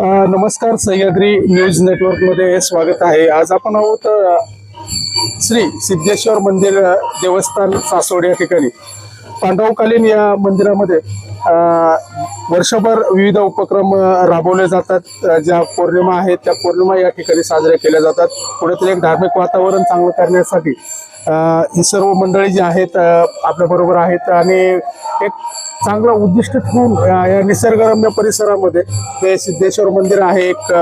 नमस्कार सह्याद्री न्यूज नेटवर्कमध्ये स्वागत आहे. आज आपण आहोत श्री सिद्धेश्वर मंदिर देवस्थान सासवड या ठिकाणी. पांडवकालीन या मंदिरामध्ये वर्षभर विविध उपक्रम राबवले जातात. ज्या पौर्णिमा आहेत त्या पौर्णिमा या ठिकाणी साजऱ्या केल्या जातात. पुण्यातील एक धार्मिक वातावरण चांगलं करण्यासाठी ही सर्व मंडळी जी आहेत आपल्या बरोबर आहेत आणि एक चांगलं उद्दिष्ट ठेवून या निसर्गरम्य परिसरामध्ये हे सिद्धेश्वर मंदिर आहे. एक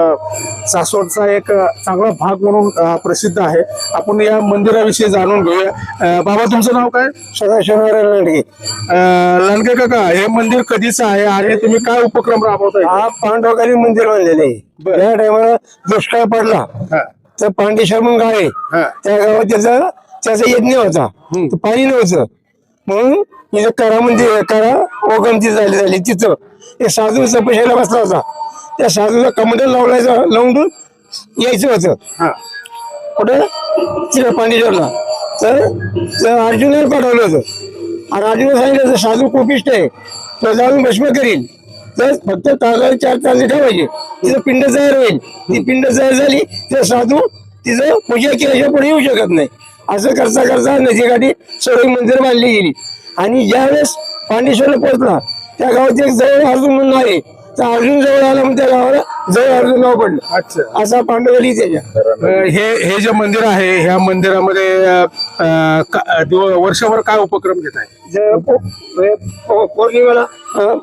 सासवडचा एक चांगला भाग म्हणून प्रसिद्ध आहे. आपण या मंदिराविषयी जाणून घेऊया. बाबा तुमचं नाव काय? सदाशिव लांडगे. लांडगे काका हे मंदिर कधीच आहे? आणि तुम्ही काय उपक्रम राबवताय? हा पांडवकाली मंदिर बांधलेलं. बरं. त्या टायमाला दुष्काळ पडला. हा, तर पांडेश्वर म्हणून गाव आहे. हा. त्या गावात त्याचा त्याचा यज्ञ होता. तर पाणी नव्हतं. म्हणून इथं करा मंदिर करा ओगमती झाली झाली तिथं. ते साधू तपशाला बसला होता. त्या साधूला कमंडल लावलायचं लावून यायचं होतं. हा. कुठं तिथं पांडेश्वरला. तर तर अर्जुनाला पाठवलं होतं. आणि अर्जुन सांगितलं तर साधू कोपिष्ट आहे. तो जाऊन भस्म करील तर फक्त तागाला चार तांदे ठेवायचे. तिचं पिंड तयार होईल. ती पिंड तयार झाली तर साधू तिचं पूजा केल्याशिवाय पुढे येऊ शकत नाही. असं करता करता नदीकाठी सोळी मंदिर बांधली गेली. आणि ज्यावेळेस पांडेश्वरला पोहोचला त्या गावात एक जवळ अर्जुन म्हणून आहे. तर अर्जुन जवळ आला मग त्या गावाला जवळ अर्जुन नाव पडलं. अच्छा. असा पांडवली हे हे जे मंदिर आहे ह्या मंदिरामध्ये अ, अ, का- दिव- वर्षभर काय उपक्रम घेत आहे? पौर्णिमेला अं,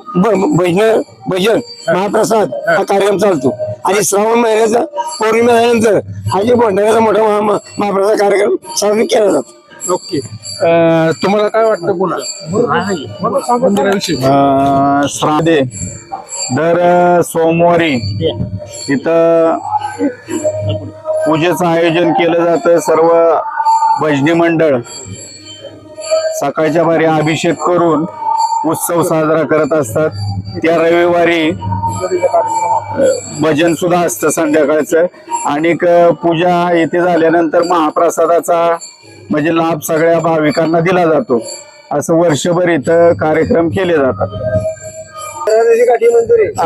भजन भजन महाप्रसाद हा कार्यक्रम चालतो. आणि श्रावण महिन्याचा पौर्णिमा झाल्यानंतर हा जे भंडाऱ्याचा मोठा महा- महा- महाप्रसाद कार्यक्रम साजरा केला जातो. ओके. अ, तुम्हाला काय वाटतं पुन्हा? मंदिराविषयी अ, श्राद्धे. दर सोमवारी इथं पूजेचं आयोजन केलं जातं. सर्व भजनी मंडळ सकाळच्या बारी अभिषेक करून उत्सव साजरा करत असतात. त्या रविवारी भजन सुद्धा असतं संध्याकाळचं. आणि पूजा येथे झाल्यानंतर महाप्रसादाचा म्हणजे लाभ सगळ्या भाविकांना दिला जातो. असं वर्षभर इथं कार्यक्रम केले जातात.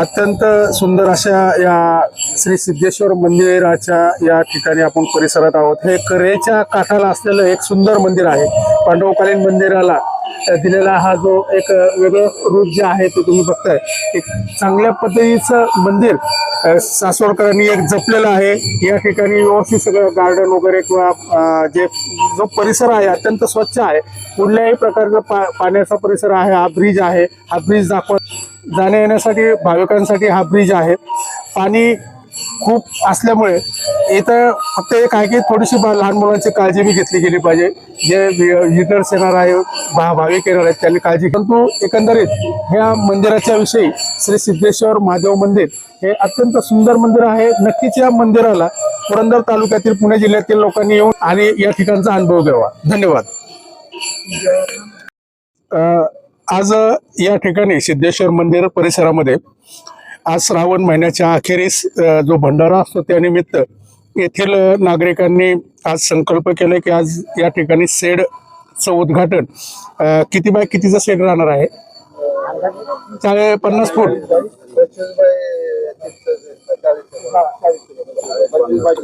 अत्यंत सुंदर अशा या श्री सिद्धेश्वर मंदिराच्या या ठिकाणी आपण परिसरात आहोत. हे करेच्या काठाला असलेलं एक सुंदर मंदिर आहे. पांडवकालीन मंदिराला दिलेला हा जो एक वेगळं रूप जे आहे ते तुम्ही बघताय. एक चांगल्या पद्धतीचं मंदिर सासवडकरांनी एक जपलेलं आहे. या ठिकाणी व्यवस्थित सगळं गार्डन वगैरे किंवा जे जो परिसर आहे अत्यंत स्वच्छ आहे. कुठल्याही प्रकारचा पा पाण्याचा परिसर आहे. हा ब्रिज आहे. हा ब्रिज दाखवत जाण्या येण्यासाठी भाविकांसाठी हा ब्रिज आहे. पाणी खूप असल्यामुळे इथं फक्त एक आहे की थोडीशी लहान मुलांची काळजी बी घेतली गेली पाहिजे. जे विजिटर्स येणार आहे भा भाविक येणार आहेत त्यांनी काळजी परंतु एकंदरीत ह्या मंदिराच्या विषयी श्री सिद्धेश्वर महादेव मंदिर हे अत्यंत सुंदर मंदिर आहे. नक्कीच या मंदिराला पुरंदर तालुक्यातील पुणे जिल्ह्यातील लोकांनी येऊन आणि या ठिकाणचा अनुभव घ्यावा. धन्यवाद. आज या ठिकाणी सिद्धेश्वर मंदिर परिसरामध्ये आज श्रावण महिन्याच्या अखेरीस जो भंडारा असतो त्यानिमित्त येथील नागरिकांनी आज संकल्प केले की आज या ठिकाणी शेडचं उद्घाटन किती बाय कितीचा शेड राहणार आहे? चाळे पन्नास फूट.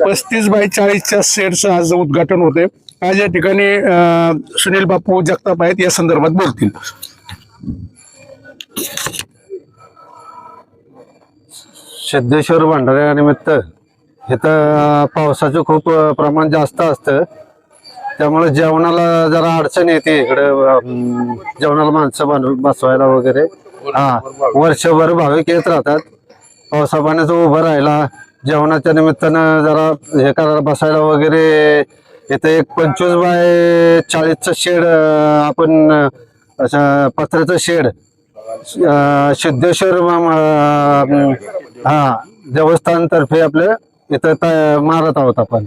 पस्तीस बाय चाळीसच्या शेडचं आज उद्घाटन होते आज या ठिकाणी सुनील बापू जगताप आहेत या संदर्भात बोलतील. सिद्धेश्वर भंडाऱ्यानिमित्त इथं पावसाचं खूप प्रमाण जास्त असतं. त्यामुळे जेवणाला जरा अडचण येते इकडे जेवणाला माणसं बनव बसवायला वगैरे. हा वर्षभर भाविक येत राहतात. पावसा पाण्याचं उभं राहायला जेवणाच्या निमित्तानं जरा हे करायला बसायला वगैरे इथं एक पंचवीस बाय चाळीसचं शेड आपण अशा पत्र्याचं शेड. सिद्धेश्वर अं, हा देवस्थानतर्फे आपल्या इथं त- मारत आहोत आपण.